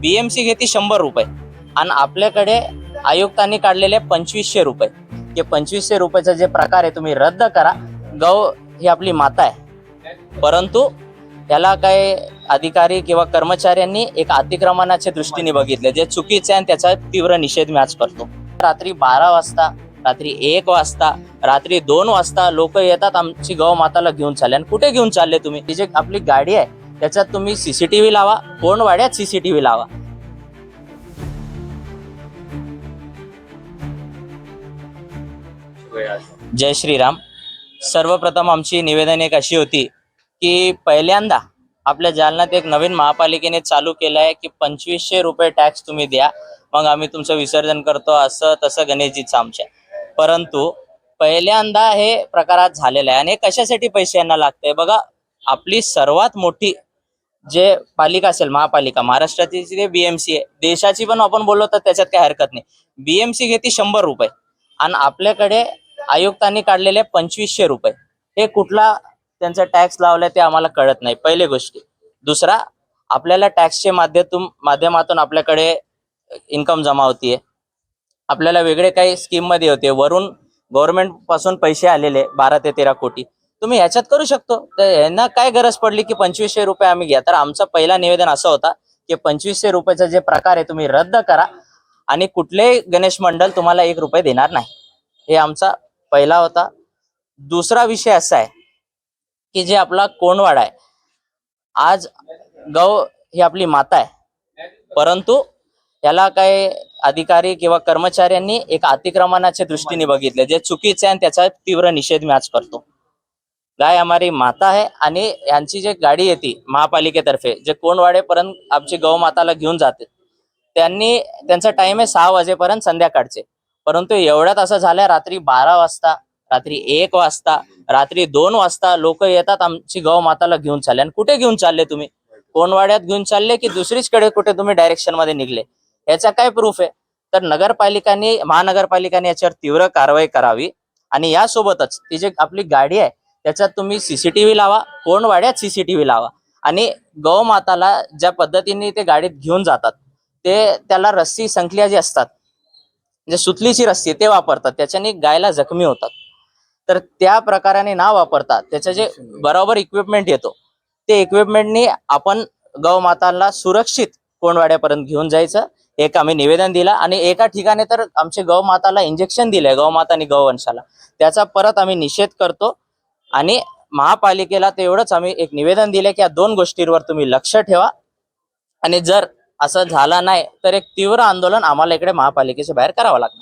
बी M C घेते शंभर रुपये. आणि आपल्याकडे आयुक्तांनी काढलेले पंचवीसशे रुपये. की पंचवीसशे रुपयाचा जे प्रकार आहे तुम्ही रद्द करा. गौ ही आपली माता आहे. परंतु त्याला काय अधिकारी किंवा कर्मचाऱ्यांनी एक अतिक्रमणाच्या दृष्टीने बघितले. जे चुकीचे आहे आणि त्याचा तीव्र निषेध मी आज करतो. रात्री बारा वाजता रात्री एक वाजता रात्री दोन वाजता लोक येतात आमची गौ माताला घेऊन चालले. आणि कुठे घेऊन चालले तुम्ही? ती जे आपली गाडी आहे त्याच्यात तुम्ही सीसीटीव्ही लावा कोण वाड्यात सीसीटीव्ही लावा. जय श्रीराम. सर्वप्रथम आमची निवेदन एक अशी होती की पहिल्यांदा आपल्या जालन्यात एक नवीन महापालिकेने चालू केलं आहे की पंचवीसशे रुपये टॅक्स तुम्ही द्या. मग आम्ही तुमचं विसर्जन करतो असं तसं गणेशजीचं आमच्या. परंतु पहिल्यांदा हे प्रकारात झालेलं आहे आणि हे कशासाठी पैसे यांना लागतंय? बघा आपली सर्वात मोठी जे पालिका असेल महापालिका महाराष्ट्राची जे बीएमसी आहे देशाची पण आपण बोललो तर त्याच्यात काही हरकत नाही. बीएमसी घेते शंभर रुपये आणि आपल्याकडे आयुक्तांनी काढलेले पंचवीसशे रुपये. हे कुठला त्यांचा टॅक्स लावलाय ते आम्हाला कळत नाही. पहिले गोष्टी. दुसरा आपल्याला टॅक्सच्या माध्यमातून माध्यमातून आपल्याकडे इन्कम जमा होतीये. आपल्याला वेगळे काही स्कीममध्ये होते वरून गव्हर्नमेंटपासून पैसे आलेले बारा ते तेरा कोटी. तुम्ही ह्याच्यात करू शकतो. तर यांना काय गरज पडली की पंचवीसशे रुपये आम्ही घ्या. तर आमचा पहिला निवेदन असं होता की पंचवीसशे रुपयाचा जे प्रकार आहे तुम्ही रद्द करा आणि कुठलेही गणेश मंडळ तुम्हाला एक रुपये देणार नाही. हे आमचा पहिला होता. दुसरा विषय असा आहे की जे आपला कोणवाडा आहे. आज गौ ही आपली माता आहे. परंतु याला काय अधिकारी किंवा कर्मचाऱ्यांनी एक अतिक्रमणाच्या दृष्टीने बघितले. जे चुकीचे आहे आणि त्याचा तीव्र निषेध मी आज करतो. गाय हमारी माता आहे आणि यांची जे गाडी येते महापालिकेतर्फे जे कोंडवाडेपर्यंत आमची गौ माताला घेऊन जाते. त्यांनी त्यांचा टाइम आहे सहा वाजेपर्यंत संध्याकाळचे. परंतु एवढ्यात असं झालंय रात्री बारा वाजता रात्री एक वाजता रात्री दोन वाजता लोक येतात आमची गौ माताला घेऊन चालले. आणि कुठे घेऊन चालले तुम्ही? कोणवाड्यात घेऊन चालले की दुसरीचकडे कुठे तुम्ही डायरेक्शनमध्ये निघले? याचा काय प्रूफ आहे? तर नगरपालिकांनी महानगरपालिकाने याच्यावर तीव्र कारवाई करावी. आणि यासोबतच ती जी आपली गाडी आहे त्याच्यात तुम्ही सीसीटीव्ही लावा कोणवाड्यात सीसीटीव्ही लावा. आणि गौ माताला ज्या पद्धतीने ते गाडीत घेऊन जातात ते त्याला रस्सी संखल्या जी असतात जे सुतलीची रस्सी ते वापरतात त्याच्याने गायला जखमी होतात. तर त्या प्रकाराने ना वापरता त्याचं जे बरोबर इक्विपमेंट येतो ते इक्विपमेंटनी आपण गौ माताला सुरक्षित कोणवाड्यापर्यंत घेऊन जायचं एक आम्ही निवेदन दिलं आणि एका ठिकाणी तर आमचे गौ माताला इंजेक्शन दिलंय गौमाता आणि गौवंशाला त्याचा परत आम्ही निषेध करतो आणि महापालिकेला ते एवढंच आम्ही एक निवेदन दिले की या दोन गोष्टींवर तुम्ही लक्ष ठेवा. आणि जर असं झालं नाही तर एक तीव्र आंदोलन आम्हाला इकडे महापालिकेच्या बाहेर करावं लागणार.